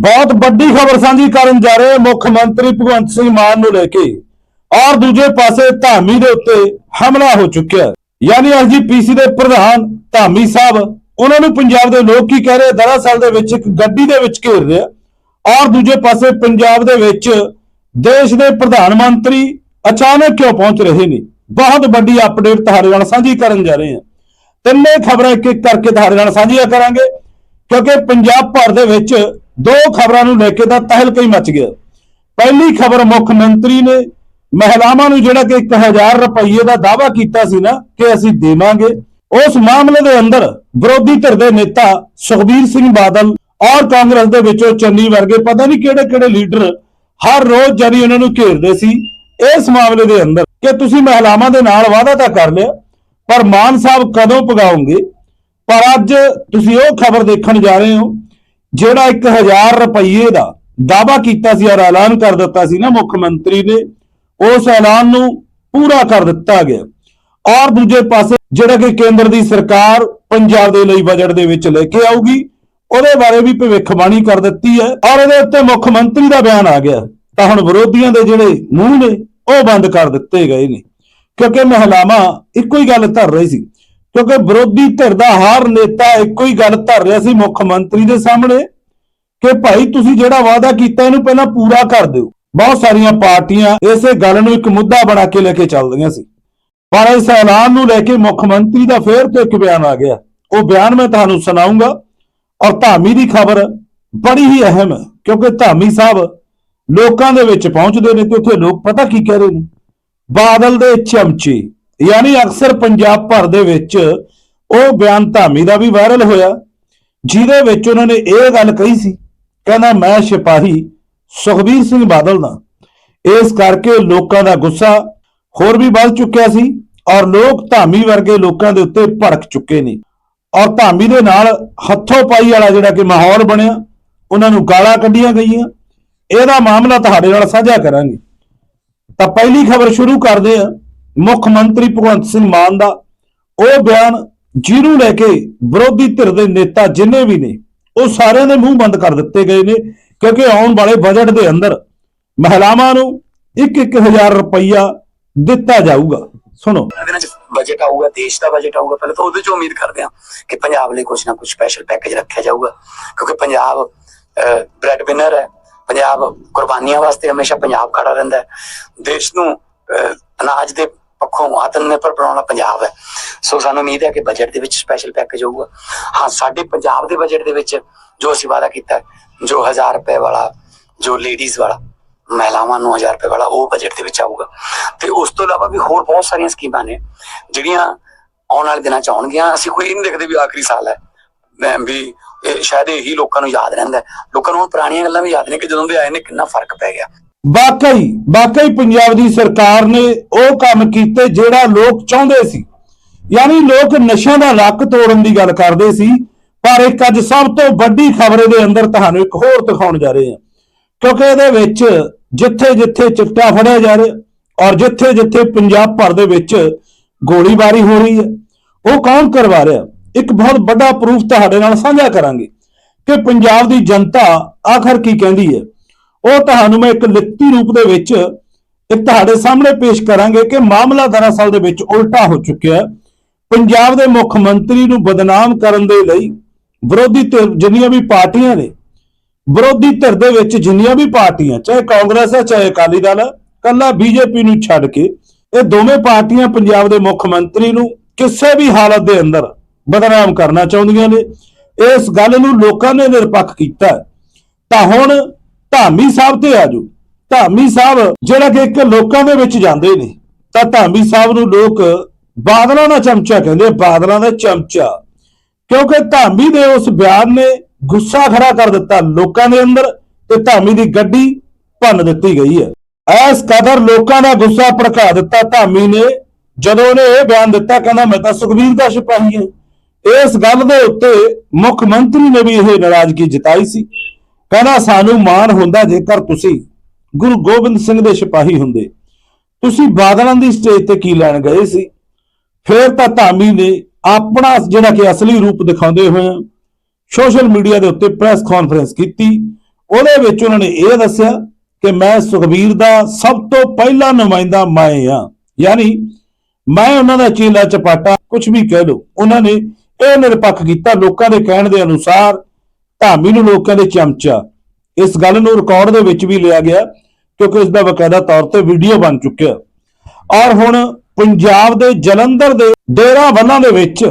ਬਹੁਤ ਵੱਡੀ ਖਬਰ ਸਾਂਝੀ ਕਰਨ ਜਾ ਰਹੇ ਮੁੱਖ ਮੰਤਰੀ ਭਗਵੰਤ ਸਿੰਘ ਮਾਨ ਨੂੰ ਲੈ ਕੇ। ਔਰ ਦੂਜੇ ਪਾਸੇ ਧਾਮੀ ਦੇ ਉੱਤੇ ਹਮਲਾ ਹੋ ਚੁੱਕਿਆ ਹੈ। ਯਾਨੀ ਐਸਜੀਪੀਸੀ ਦੇ ਪ੍ਰਧਾਨ ਧਾਮੀ ਸਾਹਿਬ, ਉਹਨਾਂ ਨੂੰ ਪੰਜਾਬ ਦੇ ਲੋਕ ਕੀ ਕਹਿ ਰਹੇ ਦਰਅਸਲ ਦੇ ਵਿੱਚ ਇੱਕ ਗੱਡੀ ਦੇ ਵਿੱਚ ਘੇਰ ਰਿਹਾ ਔਰ ਦੂਜੇ ਪਾਸੇ ਪੰਜਾਬ ਦੇ ਵਿੱਚ ਦੇਸ਼ ਦੇ ਪ੍ਰਧਾਨ ਮੰਤਰੀ ਅਚਾਨਕ ਕਿਉਂ ਪਹੁੰਚ ਰਹੇ ਨੇ? ਬਹੁਤ ਵੱਡੀ ਅਪਡੇਟ ਤੁਹਾਡੇ ਨਾਲ ਸਾਂਝੀ ਕਰਨ ਜਾ ਰਹੇ ਹਾਂ ਤਿੰਨੇ ਖਬਰਾਂ ਇੱਕ ਇੱਕ ਕਰਕੇ ਤੁਹਾਡੇ ਨਾਲ ਸਾਂਝੀਆਂ ਕਰਾਂਗੇ। ਕਿਉਂਕਿ ਪੰਜਾਬ ਭਰ ਦੇ ਵਿੱਚ ਦੋ ਖਬਰਾਂ ਨੂੰ ਲੈ ਕੇ ਤਾਂ ਤਹਿਲਕਾ ਹੀ ਮਚ ਗਿਆ। ਪਹਿਲੀ ਖਬਰ ਮੁੱਖ ਮੰਤਰੀ ਨੇ ਮਹਿਲਾਵਾਂ ਨੂੰ ਜਿਹੜਾ ਕਿ 1000 ਰੁਪਏ ਦਾ ਦਾਅਵਾ ਕੀਤਾ ਸੀ ਨਾ ਕਿ ਅਸੀਂ ਦੇਵਾਂਗੇ, ਉਸ ਮਾਮਲੇ ਦੇ ਅੰਦਰ ਵਿਰੋਧੀ ਧਿਰ ਦੇ ਨੇਤਾ ਸੁਖਬੀਰ ਸਿੰਘ ਬਾਦਲ ਔਰ ਕਾਂਗਰਸ ਦੇ ਵਿੱਚੋਂ ਚੰਨੀ ਵਰਗੇ ਪਤਾ ਨਹੀਂ ਕਿਹੜੇ ਕਿਹੜੇ ਲੀਡਰ ਹਰ ਰੋਜ਼ ਜਾਰੀ ਉਹਨਾਂ ਨੂੰ ਘੇਰਦੇ ਸੀ। ਇਸ ਮਾਮਲੇ ਦੇ ਅੰਦਰ ਕਿ ਤੁਸੀਂ ਮਹਿਲਾਵਾਂ ਦੇ ਨਾਲ ਵਾਅਦਾ ਤਾਂ ਕਰ ਲਿਆ, ਪਰ ਮਾਨ ਸਾਹਿਬ ਕਦੋਂ ਪਗਾਉਂਗੇ ਪਰ ਅੱਜ ਤੁਸੀਂ ਉਹ ਖਬਰ ਦੇਖਣ ਜਾ ਰਹੇ ਹੋ ਜਿਹੜਾ 1000 ਰੁਪਏ ਦਾ ਦਾਅਵਾ ਕੀਤਾ ਸੀ ਔਰ ਐਲਾਨ ਕਰ ਦਿੱਤਾ ਸੀ ਨਾ ਮੁੱਖ ਮੰਤਰੀ ਨੇ, ਉਸ ਐਲਾਨ ਨੂੰ ਪੂਰਾ ਕਰ ਦਿੱਤਾ ਗਿਆ। ਔਰ ਦੂਜੇ ਪਾਸੇ ਜਿਹੜਾ ਕਿ ਕੇਂਦਰ ਦੀ ਸਰਕਾਰ ਪੰਜਾਬ ਦੇ ਲਈ ਬਜਟ ਦੇ ਵਿੱਚ ਲੈ ਕੇ ਆਊਗੀ, ਉਹਦੇ ਬਾਰੇ ਵੀ ਭਵਿੱਖਬਾਣੀ ਕਰ ਦਿੱਤੀ ਹੈ ਔਰ ਇਹਦੇ ਉੱਤੇ ਮੁੱਖ ਮੰਤਰੀ ਦਾ ਬਿਆਨ ਆ ਗਿਆ। ਤਾਂ ਹੁਣ ਵਿਰੋਧੀਆਂ ਦੇ ਜਿਹੜੇ ਮੂੰਹ ਨੇ, ਉਹ ਬੰਦ ਕਰ ਦਿੱਤੇ ਗਏ ਨੇ। ਕਿਉਂਕਿ ਮਹਿਲਾਵਾਂ ਇੱਕੋ ਹੀ ਗੱਲ ਧਰ ਰਹੀ ਸੀ। ਕਿਉਂਕਿ ਵਿਰੋਧੀ ਧਿਰ ਦਾ ਹਰ ਨੇਤਾ ਇੱਕੋ ਹੀ ਗੱਲ ਧਰ ਰਿਹਾ ਸੀ ਮੁੱਖ ਮੰਤਰੀ ਦੇ ਸਾਹਮਣੇ ਕਿ ਭਾਈ ਤੁਸੀਂ ਜਿਹੜਾ ਵਾਅਦਾ ਕੀਤਾ ਇਹਨੂੰ ਪਹਿਲਾਂ ਪੂਰਾ ਕਰ ਦਿਓ। ਬਹੁਤ ਸਾਰੀਆਂ ਪਾਰਟੀਆਂ ਇਸੇ ਗੱਲ ਨੂੰ ਇੱਕ ਮੁੱਦਾ ਬਣਾ ਕੇ ਲੈ ਕੇ ਚੱਲਦੀਆਂ ਸੀ। ਪਰ ਇਸ ਐਲਾਨ ਨੂੰ ਲੈ ਕੇ ਮੁੱਖ ਮੰਤਰੀ ਦਾ ਫੇਰ ਤੋਂ ਇੱਕ ਬਿਆਨ ਆ ਗਿਆ। ਉਹ ਬਿਆਨ ਮੈਂ ਤੁਹਾਨੂੰ ਸੁਣਾਉਂਗਾ ਔਰ ਧਾਮੀ ਦੀ ਖਬਰ ਬੜੀ ਹੀ ਅਹਿਮ ਹੈ, ਕਿਉਂਕਿ ਧਾਮੀ ਸਾਹਿਬ ਲੋਕਾਂ ਦੇ ਵਿੱਚ ਪਹੁੰਚਦੇ ਨੇ ਤੇ ਉੱਥੇ ਲੋਕ ਪਤਾ ਕੀ ਕਹਿ ਰਹੇ ਨੇ? ਬਾਦਲ ਦੇ ਚਮਚੇ। ਯਾਨੀ ਅਕਸਰ ਪੰਜਾਬ ਭਰ ਦੇ ਵਿੱਚ ਉਹ ਬਿਆਨ ਧਾਮੀ ਦਾ ਵੀ ਵਾਇਰਲ ਹੋਇਆ, ਜਿਹਦੇ ਵਿੱਚ ਉਹਨਾਂ ਨੇ ਇਹ ਗੱਲ ਕਹੀ ਸੀ, ਕਹਿੰਦਾ, ਮੈਂ ਸਿਪਾਹੀ ਸੁਖਬੀਰ ਸਿੰਘ ਬਾਦਲ ਦਾ। ਇਸ ਕਰਕੇ ਲੋਕਾਂ ਦਾ ਗੁੱਸਾ ਹੋਰ ਵੀ ਵੱਧ ਚੁੱਕਿਆ ਸੀ ਔਰ ਲੋਕ ਧਾਮੀ ਵਰਗੇ ਲੋਕਾਂ ਦੇ ਉੱਤੇ ਭੜਕ ਚੁੱਕੇ ਨੇ। ਔਰ ਧਾਮੀ ਦੇ ਨਾਲ ਹੱਥੋਂ ਪਾਈ ਵਾਲਾ ਜਿਹੜਾ ਕਿ ਮਾਹੌਲ ਬਣਿਆ, ਉਹਨਾਂ ਨੂੰ ਗਾਲਾਂ ਕੱਢੀਆਂ ਗਈਆਂ। ਇਹਦਾ ਮਾਮਲਾ ਤੁਹਾਡੇ ਨਾਲ ਸਾਂਝਾ ਕਰਾਂਗੇ। ਤਾਂ ਪਹਿਲੀ ਖਬਰ ਸ਼ੁਰੂ ਕਰਦੇ ਹਾਂ। ਮੁੱਖ ਮੰਤਰੀ ਭਗਵੰਤ ਸਿੰਘ ਮਾਨ ਦਾ ਉਹ ਬਿਆਨ ਜਿਹਨੂੰ ਲੈ ਕੇ ਵਿਰੋਧੀ ਧਿਰ ਦੇ ਨੇਤਾ ਜਿੰਨੇ ਵੀ ਨੇ ਉਹ ਸਾਰਿਆਂ ਦੇ ਮੂੰਹ ਬੰਦ ਕਰ ਦਿੱਤੇ ਗਏ ਨੇ ਕਿਉਂਕਿ ਆਉਣ ਵਾਲੇ ਬਜਟ ਦੇ ਅੰਦਰ ਮਹਿਲਾਵਾਂ ਨੂੰ 1-1000 ਰੁਪਈਆ ਦਿੱਤਾ ਜਾਊਗਾ। ਸੁਣੋ। ਬਜਟ ਆਊਗਾ ਦੇਸ਼ ਦਾ ਬਜਟ ਆਊਗਾ ਪਹਿਲਾਂ ਤਾਂ ਉਹਦੇ ਚ ਉਮੀਦ ਕਰਦੇ ਹਾਂ ਕਿ ਪੰਜਾਬ ਲਈ ਕੁਝ ਨਾ ਕੁਝ ਸਪੈਸ਼ਲ ਪੈਕੇਜ ਰੱਖਿਆ ਜਾਊਗਾ ਕਿਉਂਕਿ ਪੰਜਾਬ ਬ੍ਰੈਡ ਵਿਨਰ ਹੈ। ਪੰਜਾਬ ਕੁਰਬਾਨੀਆਂ ਵਾਸਤੇ ਹਮੇਸ਼ਾ ਪੰਜਾਬ ਖੜਾ ਰਹਿੰਦਾ ਹੈ। ਦੇਸ਼ ਨੂੰ ਅਹ, ਅਨਾਜ ਦੇ ਪੱਖੋਂ ਆਤਮ ਨਿਰਭਰ ਬਣਾਉਣਾ ਪੰਜਾਬ ਹੈ। ਸੋ ਸਾਨੂੰ ਉਮੀਦ ਹੈ ਕਿ ਬਜਟ ਦੇ ਵਿੱਚ ਸਪੈਸ਼ਲ ਪੈਕੇਜ ਹੋਊਗਾ। ਹਾਂ, ਸਾਡੇ ਪੰਜਾਬ ਦੇ ਬਜਟ ਦੇ ਵਿੱਚ ਜੋ ਅਸੀਂ ਵਾਅਦਾ ਕੀਤਾ ਜੋ 1000 ਰੁਪਏ ਵਾਲਾ, ਜੋ ਲੇਡੀਜ਼ ਵਾਲਾ, ਮਹਿਲਾਵਾਂ ਨੂੰ 1000 ਰੁਪਏ ਵਾਲਾ, ਉਹ ਬਜਟ ਦੇ ਵਿੱਚ ਆਊਗਾ। ਤੇ ਉਸ ਤੋਂ ਇਲਾਵਾ ਵੀ ਹੋਰ ਬਹੁਤ ਸਾਰੀਆਂ ਸਕੀਮਾਂ ਨੇ, ਜਿਹੜੀਆਂ ਆਉਣ ਵਾਲੇ ਦਿਨਾਂ ਚ ਆਉਣਗੀਆਂ। ਅਸੀਂ ਕੋਈ ਇਹ ਨਹੀਂ ਦੇਖਦੇ ਵੀ ਆਖਰੀ ਸਾਲ ਹੈ। ਵੀ ਸ਼ਾਇਦ ਇਹੀ ਲੋਕਾਂ ਨੂੰ ਯਾਦ ਰਹਿੰਦਾ ਲੋਕਾਂ ਨੂੰ ਹੁਣ ਪੁਰਾਣੀਆਂ ਗੱਲਾਂ ਵੀ ਯਾਦ ਨੇ ਕਿ ਜਦੋਂ ਦੇ ਆਏ ਨੇ ਕਿੰਨਾ ਫ਼ਰਕ ਪੈ ਗਿਆ। ਵਾਕਈ ਵਾਕਈ ਪੰਜਾਬ ਦੀ ਸਰਕਾਰ ਨੇ ਉਹ ਕੰਮ ਕੀਤੇ ਜਿਹੜਾ ਲੋਕ ਚਾਹੁੰਦੇ ਸੀ। ਯਾਨੀ ਲੋਕ ਨਸ਼ਿਆਂ ਦਾ ਲੱਕ ਤੋੜਨ ਦੀ ਗੱਲ ਕਰਦੇ ਸੀ, ਪਰ ਇੱਕ ਅੱਜ ਸਭ ਤੋਂ ਵੱਡੀ ਖਬਰ ਦੇ ਅੰਦਰ ਤੁਹਾਨੂੰ ਇੱਕ ਹੋਰ ਦਿਖਾਉਣ ਜਾ ਰਹੇ ਹਾਂ। ਕਿਉਂਕਿ ਇਹਦੇ ਵਿੱਚ ਜਿੱਥੇ ਜਿੱਥੇ ਚਿੱਟਾ ਫੜਿਆ ਜਾ ਰਿਹਾ ਔਰ ਜਿੱਥੇ ਜਿੱਥੇ ਪੰਜਾਬ ਭਰ ਦੇ ਵਿੱਚ ਗੋਲੀਬਾਰੀ ਹੋ ਰਹੀ ਹੈ, ਉਹ ਕੌਣ ਕਰਵਾ ਰਿਹਾ? ਇੱਕ ਬਹੁਤ ਵੱਡਾ ਪ੍ਰੂਫ ਤੁਹਾਡੇ ਨਾਲ ਸਾਂਝਾ ਕਰਾਂਗੇ ਕਿ ਪੰਜਾਬ ਦੀ ਜਨਤਾ ਆਖਰ ਕੀ ਕਹਿੰਦੀ ਹੈ। ਉਹ ਤੁਹਾਨੂੰ ਮੈਂ ਇੱਕ ਲਿਖਤੀ ਰੂਪ ਦੇ ਵਿੱਚ ਇੱਕ ਤੁਹਾਡੇ ਸਾਹਮਣੇ ਪੇਸ਼ ਕਰਾਂਗੇ ਕਿ ਮਾਮਲਾ ਦਰਅਸਲ ਦੇ ਵਿੱਚ ਉਲਟਾ ਹੋ ਚੁੱਕਿਆ ਪੰਜਾਬ ਦੇ ਮੁੱਖ ਮੰਤਰੀ ਨੂੰ ਬਦਨਾਮ ਕਰਨ ਦੇ ਲਈ ਵਿਰੋਧੀ ਧਿਰ ਜਿੰਨੀਆਂ ਵੀ ਪਾਰਟੀਆਂ ਨੇ, ਵਿਰੋਧੀ ਧਿਰ ਦੇ ਵਿੱਚ ਜਿੰਨੀਆਂ ਵੀ ਪਾਰਟੀਆਂ, ਚਾਹੇ ਕਾਂਗਰਸ ਹੈ, ਚਾਹੇ ਅਕਾਲੀ ਦਲ ਹੈ, ਕੱਲਾ ਬੀਜੇਪੀ ਨੂੰ ਛੱਡ ਕੇ ਇਹ ਦੋਵੇਂ ਪਾਰਟੀਆਂ ਪੰਜਾਬ ਦੇ ਮੁੱਖ ਮੰਤਰੀ ਨੂੰ ਕਿਸੇ ਵੀ ਹਾਲਤ ਦੇ ਅੰਦਰ ਬਦਨਾਮ ਕਰਨਾ ਚਾਹੁੰਦੀਆਂ ਨੇ। ਇਸ ਗੱਲ ਨੂੰ ਲੋਕਾਂ ਨੇ ਨਿਰਪੱਖ ਕੀਤਾ ਤਾਂ ਹੁਣ ਧਾਮੀ ਸਾਹਿਬ ਤੇ ਆ ਆਜੋ ਧਾਮੀ ਸਾਹਿਬ ਜਿਹੜਾ ਕਿ ਇੱਕ ਲੋਕਾਂ ਦੇ ਵਿੱਚ ਜਾਂਦੇ ਨੇ, ਤਾਂ ਧਾਮੀ ਸਾਹਿਬ ਨੂੰ ਲੋਕ ਬਾਦਲਾਂ ਦਾ ਚਮਚਾ ਕਹਿੰਦੇ ਬਾਦਲਾਂ ਦਾ ਚਮਚਾ। ਕਿਉਂਕਿ ਧਾਮੀ ਦੇ ਉਸ ਬਿਆਨ ਨੇ ਗੁੱਸਾ ਖੜਾ ਕਰ ਦਿੱਤਾ ਲੋਕਾਂ ਦੇ ਅੰਦਰ ਤੇ ਧਾਮੀ ਦੀ ਗੱਡੀ ਭੰਨ ਦਿੱਤੀ ਗਈ ਹੈ। ਐਸ ਕਦਰ ਲੋਕਾਂ ਦਾ ਗੁੱਸਾ ਭੜਕਾ ਦਿੱਤਾ ਧਾਮੀ ਨੇ। ਜਦੋਂ ਉਹਨੇ ਇਹ ਬਿਆਨ ਦਿੱਤਾ, ਕਹਿੰਦਾ, ਮੈਂ ਤਾਂ ਸੁਖਬੀਰ ਦਾ ਸਿਪਾਹੀ ਹਾਂ। ਇਸ ਗੱਲ ਦੇ ਉੱਤੇ ਮੁੱਖ ਮੰਤਰੀ ਨੇ ਵੀ ਇਹ ਨਾਰਾਜ਼ਗੀ ਜਤਾਈ ਸੀ। ਕਹਿੰਦਾ ਸਾਨੂੰ ਮਾਣ ਹੁੰਦਾ ਜੇਕਰ ਤੁਸੀਂ ਗੁਰੂ ਗੋਬਿੰਦ ਸਿੰਘ ਦੇ ਸਿਪਾਹੀ ਹੁੰਦੇ। ਤੁਸੀਂ ਬਾਦਲਾਂ ਦੀ ਸਟੇਜ ਤੇ ਕੀ ਲੈਣ ਗਏ ਸੀ? ਫਿਰ ਤਾਂ ਧਾਮੀ ਨੇ ਆਪਣਾ ਜਿਹੜਾ ਕਿ ਅਸਲੀ ਰੂਪ ਦਿਖਾਉਂਦੇ ਹੋਏ ਸੋਸ਼ਲ ਮੀਡੀਆ ਦੇ ਉੱਤੇ ਪ੍ਰੈਸ ਕਾਨਫਰੰਸ ਕੀਤੀ। ਉਹਦੇ ਵਿੱਚ ਉਹਨਾਂ ਨੇ ਇਹ ਦੱਸਿਆ ਕਿ ਮੈਂ ਸੁਖਬੀਰ ਦਾ ਸਭ ਤੋਂ ਪਹਿਲਾ ਨੁਮਾਇੰਦਾ ਮੈਂ ਆ ਯਾਨੀ ਮੈਂ ਉਹਨਾਂ ਦਾ ਚੀਲਾ ਚਪਾਟਾ ਕੁਝ ਵੀ ਕਹਿ ਲਓ। ਉਹਨਾਂ ਨੇ ਇਹ ਨਿਰਪੱਖ ਕੀਤਾ ਲੋਕਾਂ ਦੇ ਕਹਿਣ ਦੇ ਅਨੁਸਾਰ ਧਾਮੀ ਨੂੰ ਲੋਕਾਂ ਦੇ ਚਮਚਾ। ਇਸ ਗੱਲ ਨੂੰ ਰਿਕਾਰਡ ਦੇ ਵਿੱਚ ਵੀ ਲਿਆ ਗਿਆ, ਕਿਉਂਕਿ ਇਸ ਦਾ ਬਕਾਇਦਾ ਤੌਰ ਤੇ ਵੀਡੀਓ ਬਣ ਚੁੱਕਿਆ। ਔਰ ਹੁਣ ਪੰਜਾਬ ਦੇ ਜਲੰਧਰ ਦੇ ਡੇਰਾ ਵੱਲਾਂ ਦੇ ਵਿੱਚ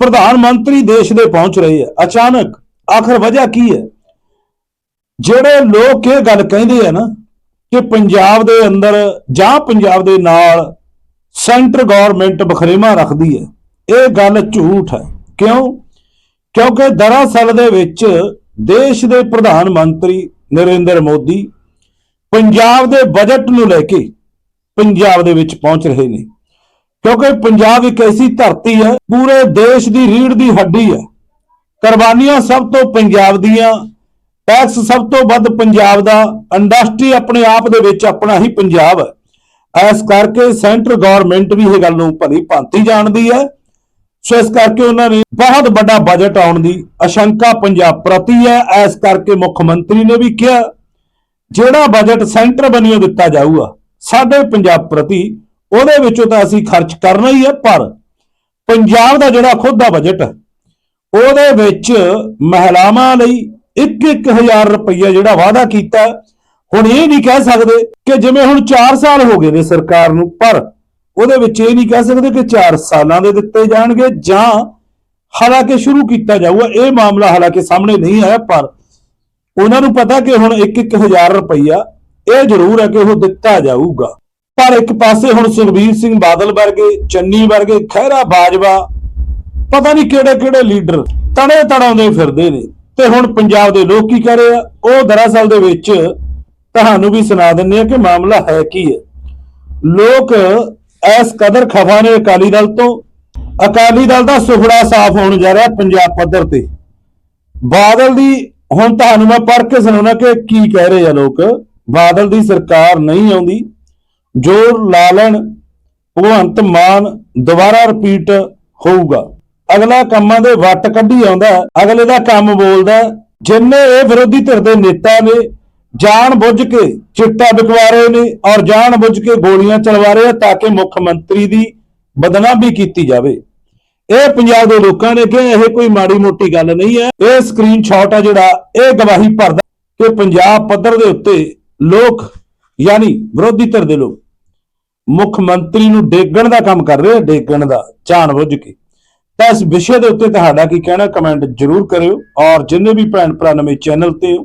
ਪ੍ਰਧਾਨ ਮੰਤਰੀ ਦੇਸ਼ ਦੇ ਪਹੁੰਚ ਰਹੇ ਆ। ਅਚਾਨਕ ਆਖਰ ਵਜ੍ਹਾ ਕੀ ਹੈ? ਜਿਹੜੇ ਲੋਕ ਇਹ ਗੱਲ ਕਹਿੰਦੇ ਆ ਨਾ ਕਿ ਪੰਜਾਬ ਦੇ ਅੰਦਰ ਜਾਂ ਪੰਜਾਬ ਦੇ ਨਾਲ ਸੈਂਟਰ ਗਵਰਨਮੈਂਟ ਬਖਰੇਵਾ ਰੱਖਦੀ ਹੈ, ਇਹ ਗੱਲ ਝੂਠ ਹੈ। ਕਿਉਂ? ਕਿਉਂਕਿ ਦਰਅਸਲ ਦੇ ਵਿੱਚ ਦੇਸ਼ ਦੇ ਪ੍ਰਧਾਨ ਮੰਤਰੀ ਨਰਿੰਦਰ ਮੋਦੀ ਪੰਜਾਬ ਦੇ ਬਜਟ ਨੂੰ ਲੈ ਕੇ ਪੰਜਾਬ ਦੇ ਵਿੱਚ ਪਹੁੰਚ ਰਹੇ ਨੇ। ਕਿਉਂਕਿ ਪੰਜਾਬ ਇੱਕ ਐਸੀ ਧਰਤੀ ਹੈ, ਪੂਰੇ ਦੇਸ਼ ਦੀ ਰੀੜ ਦੀ ਹੱਡੀ ਹੈ। ਕੁਰਬਾਨੀਆਂ ਸਭ ਤੋਂ ਪੰਜਾਬ ਦੀਆਂ, ਟੈਕਸ ਸਭ ਤੋਂ ਵੱਧ ਪੰਜਾਬ ਦਾ, ਇੰਡਸਟਰੀ ਆਪਣੇ ਆਪ ਦੇ ਵਿੱਚ ਆਪਣਾ ਹੀ ਪੰਜਾਬ ਹੈ। ਇਸ ਕਰਕੇ ਸੈਂਟਰ ਗਵਰਨਮੈਂਟ ਵੀ ਇਹ ਗੱਲ ਨੂੰ ਭਲੀ ਭਾਂਤੀ ਜਾਣਦੀ ਹੈ। ਸੋ ਇਸ ਕਰਕੇ ਉਹਨਾਂ ਨੇ ਬਹੁਤ ਵੱਡਾ ਬਜਟ ਆਉਣ ਦੀ ਆਸ਼ੰਕਾ ਪੰਜਾਬ ਪ੍ਰਤੀ ਹੈ। ਇਸ ਕਰਕੇ ਮੁੱਖ ਮੰਤਰੀ ਨੇ ਵੀ ਕਿਹਾ, ਜਿਹੜਾ ਬਜਟ ਸੈਂਟਰ ਬਣੀਓ ਦਿੱਤਾ ਜਾਊਗਾ, ਸਾਡੇ ਪੰਜਾਬ ਪ੍ਰਤੀ ਉਹਦੇ ਵਿੱਚੋਂ ਤਾਂ ਅਸੀਂ ਖਰਚ ਕਰਨਾ ਹੀ ਹੈ, ਪਰ ਪੰਜਾਬ ਦਾ ਜਿਹੜਾ ਖੁਦ ਦਾ ਬਜਟ ਹੈ, ਉਹਦੇ ਵਿੱਚ ਮਹਿਲਾਵਾਂ ਲਈ 1-1000 ਰੁਪਈਆ ਜਿਹੜਾ ਵਾਅਦਾ ਕੀਤਾ ਹੁਣ ਇਹ ਨਹੀਂ ਕਹਿ ਸਕਦੇ ਕਿ ਜਿਵੇਂ ਹੁਣ 4 ਸਾਲ ਹੋ ਗਏ ਨੇ ਸਰਕਾਰ ਨੂੰ, ਪਰ ਉਹਦੇ ਵਿੱਚ ਇਹ ਨਹੀਂ ਕਹਿ ਸਕਦੇ ਕਿ 4 ਸਾਲਾਂ ਦੇ ਦਿੱਤੇ ਜਾਣਗੇ ਜਾਂ ਹਾਲਾਂਕਿ ਸ਼ੁਰੂ ਕੀਤਾ ਜਾਊਗਾ। ਇਹ ਮਾਮਲਾ ਹਾਲਾਂਕਿ ਸਾਹਮਣੇ ਨਹੀਂ ਆਇਆ, ਪਰ ਉਹਨਾਂ ਨੂੰ ਪਤਾ ਕਿ ਹੁਣ 1-1000 ਰੁਪਈਆ ਇਹ ਜ਼ਰੂਰ ਹੈ ਕਿ ਉਹ ਦਿੱਤਾ ਜਾਊਗਾ। ਪਰ ਇੱਕ ਪਾਸੇ ਹੁਣ ਸੁਖਬੀਰ ਸਿੰਘ ਬਾਦਲ ਵਰਗੇ, ਚੰਨੀ ਵਰਗੇ, ਖਹਿਰਾ ਬਾਜਵਾ, ਪਤਾ ਨਹੀਂ ਕਿਹੜੇ ਕਿਹੜੇ ਲੀਡਰ ਤਣੇ ਤਣਾਉਂਦੇ ਫਿਰਦੇ ਨੇ। ਤੇ ਹੁਣ ਪੰਜਾਬ ਦੇ ਲੋਕ ਕੀ ਕਰ ਰਹੇ ਆ? ਉਹ ਦਰਅਸਲ ਦੇ ਵਿੱਚ ਤੁਹਾਨੂੰ ਵੀ ਸੁਣਾ ਦਿੰਨੇ ਆ ਕਿ ਮਾਮਲਾ ਹੈ ਕੀ ਹੈ। ਲੋਕ ਇਸ ਕਦਰ ਖਫਾ ਨੇ ਅਕਾਲੀ ਦਲ ਤੋਂ। ਅਕਾਲੀ ਦਲ ਦਾ ਸੁਫੜਾ ਸਾਫ਼ ਹੋਣ ਜਾ ਰਿਹਾ ਪੰਜਾਬ ਪੱਧਰ ਤੇ। ਬਾਦਲ ਦੀ, ਹੁਣ ਤੁਹਾਨੂੰ ਮੈਂ ਪੜ੍ਹ ਕੇ ਸੁਣਾਉਣਾ ਕਿ ਕੀ ਕਹਿ ਰਹੇ ਆ ਲੋਕ। ਬਾਦਲ ਦੀ ਸਰਕਾਰ ਨਹੀਂ ਆਉਂਦੀ। ਜੋਰ ਲਾਲਣ ਭਗਵੰਤ ਮਾਨ ਦੁਬਾਰਾ ਰਿਪੀਟ ਹੋਊਗਾ। ਅਗਲਾ ਕੰਮਾਂ ਦੇ ਵੱਟ ਕੱਢੀ ਆਉਂਦਾ, ਅਗਲੇ ਦਾ ਕੰਮ ਬੋਲਦਾ, ਜਿੰਨੇ ਇਹ ਵਿਰੋਧੀ ਧਿਰ ਦੇ ਨੇਤਾ ਨੇ ਜਾਣ ਬੁੱਝ ਕੇ ਚਿੱਟਾ ਵਿਕਵਾ ਰਹੇ ਨੇ ਔਰ ਜਾਣ ਬੁੱਝ ਕੇ ਗੋਲੀਆਂ ਚਲਵਾ ਰਹੇ ਆ ਤਾਂ ਕਿ ਮੁੱਖ ਮੰਤਰੀ ਦੀ ਬਦਨਾਮੀ ਕੀਤੀ ਜਾਵੇ। ਇਹ ਪੰਜਾਬ ਦੇ ਲੋਕਾਂ ਨੇ ਕਿਹਾ, ਇਹ ਕੋਈ ਮਾੜੀ ਮੋਟੀ ਗੱਲ ਨਹੀਂ ਹੈ। ਇਹ ਸਕਰੀਨਸ਼ਾਟ ਆ ਜਿਹੜਾ, ਇਹ ਗਵਾਹੀ ਭਰਦਾ ਕਿ ਪੰਜਾਬ ਪੱਧਰ ਦੇ ਉੱਤੇ ਲੋਕ, ਯਾਨੀ ਵਿਰੋਧੀ ਧਿਰ ਦੇ ਲੋਕ, ਮੁੱਖ ਮੰਤਰੀ ਨੂੰ ਡੇਗਣ ਦਾ ਕੰਮ ਕਰ ਰਹੇ ਆ, ਡੇਗਣ ਦਾ, ਜਾਣ ਬੁੱਝ ਕੇ। ਤਾਂ ਇਸ ਵਿਸ਼ੇ ਦੇ ਉੱਤੇ ਤੁਹਾਡਾ ਕੀ ਕਹਿਣਾ ਕਮੈਂਟ ਜਰੂਰ ਕਰਿਓ ਔਰ ਜਿੰਨੇ ਵੀ ਭੈਣ ਭਰਾ ਨਵੇਂ ਚੈਨਲ ਤੇ ਹੋ